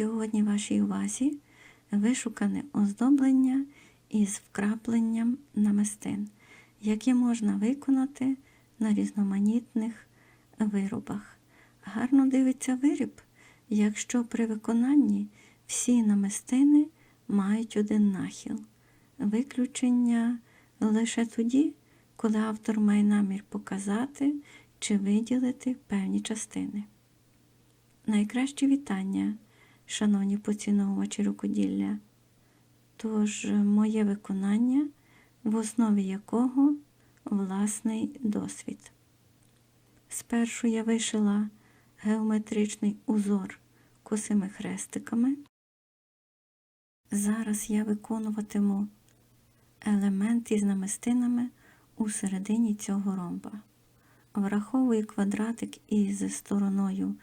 Сьогодні вашій увазі вишукане оздоблення із вкрапленням намистин, які можна виконати на різноманітних виробах. Гарно дивиться виріб, якщо при виконанні всі намистини мають один нахил. Виключення лише тоді, коли автор має намір показати чи виділити певні частини. Найкращі вітання, шановні поціновувачі рукоділля. Тож моє виконання, в основі якого власний досвід. Спершу я вишила геометричний узор косими хрестиками. Зараз я виконуватиму елемент із намистинами у середині цього ромба. Враховую квадратик із стороною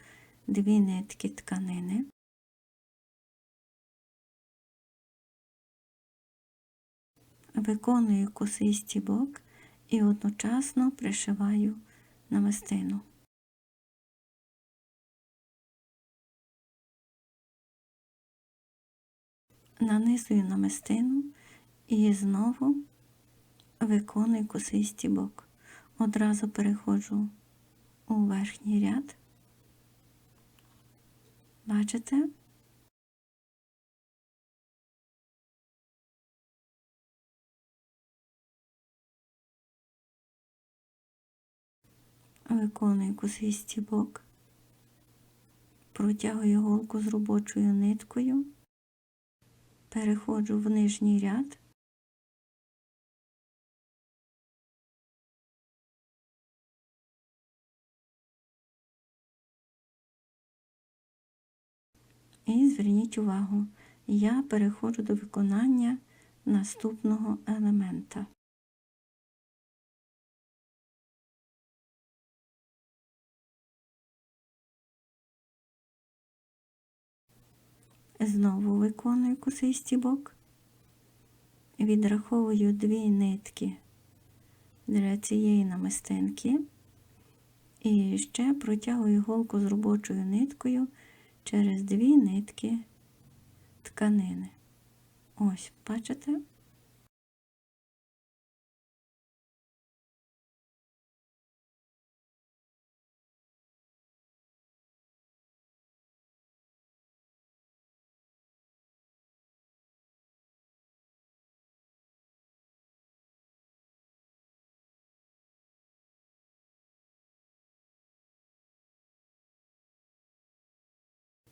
дві нитки тканини. Виконую косий стібок і одночасно пришиваю намистину. Нанизую намистину і знову виконую косий стібок. Одразу переходжу у верхній ряд. Бачите? Виконую косий стібок, протягую голку з робочою ниткою, переходжу в нижній ряд. І зверніть увагу, я переходжу до виконання наступного елемента. Знову виконую косий стібок, відраховую дві нитки для цієї намистинки і ще протягую голку з робочою ниткою через дві нитки тканини. Ось, бачите?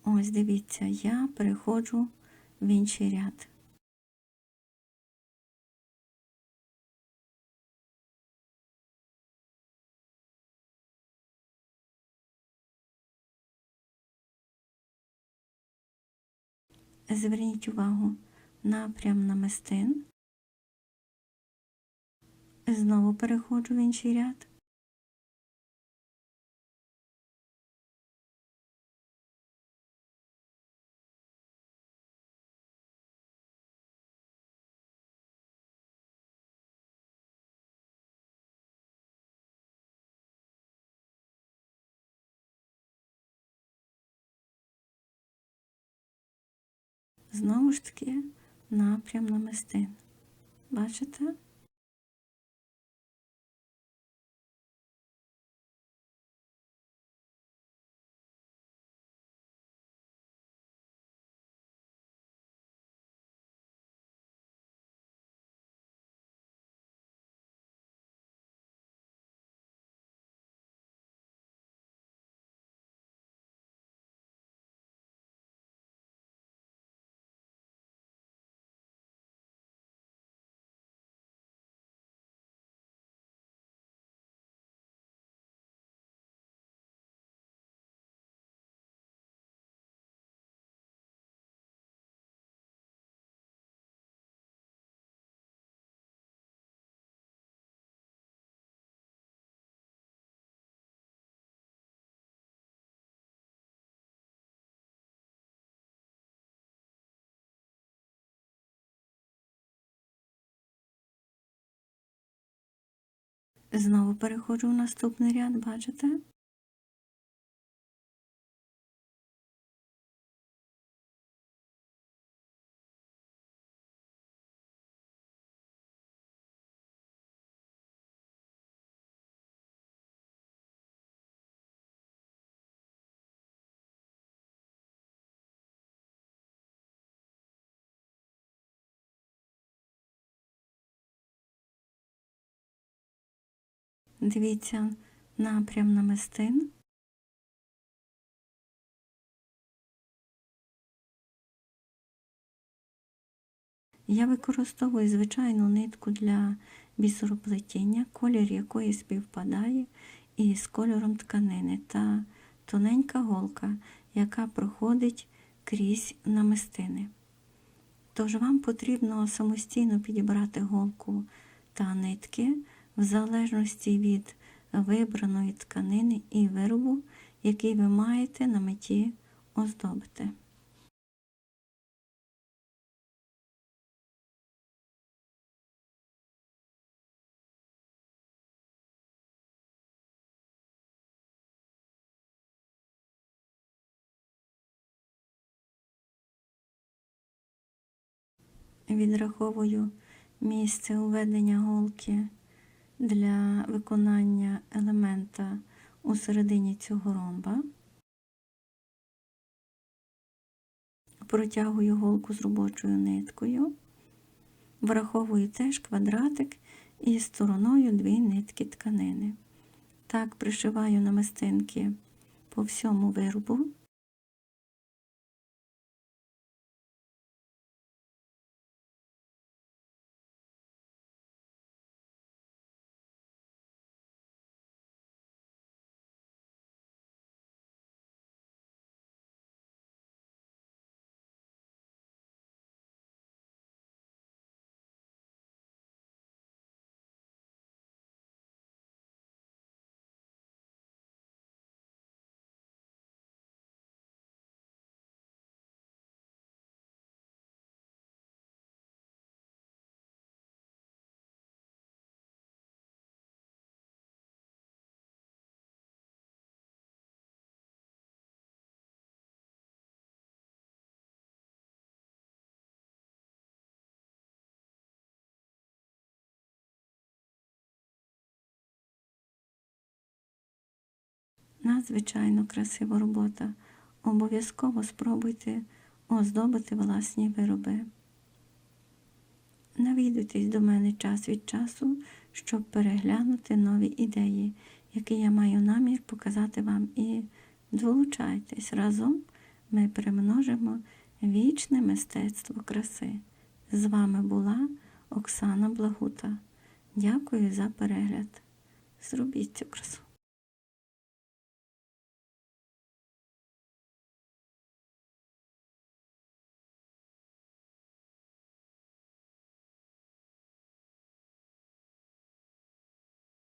Ось дивіться, я переходжу в інший ряд. Зверніть увагу напрям намистин. Знову переходжу в інший ряд. Знову ж таки напрям намистин. Бачите? Знову переходжу в наступний ряд, бачите? Дивіться напрям намистин. Я використовую звичайну нитку для бісероплетіння, колір якої співпадає із кольором тканини та тоненька голка, яка проходить крізь намистини. Тож вам потрібно самостійно підібрати голку та нитки в залежності від вибраної тканини і виробу, який ви маєте на меті оздобити. Відраховую місце уведення голки для виконання елемента у середині цього ромба. Протягую голку з робочою ниткою, враховую теж квадратик із стороною дві нитки тканини. Так пришиваю намистинки по всьому виробу. Надзвичайно красива робота. Обов'язково спробуйте оздобити власні вироби. Навідуйтесь до мене час від часу, щоб переглянути нові ідеї, які я маю намір показати вам. І долучайтесь разом ми примножимо вічне мистецтво краси. З вами була Оксана Благута. Дякую за перегляд. Зробіть цю красу.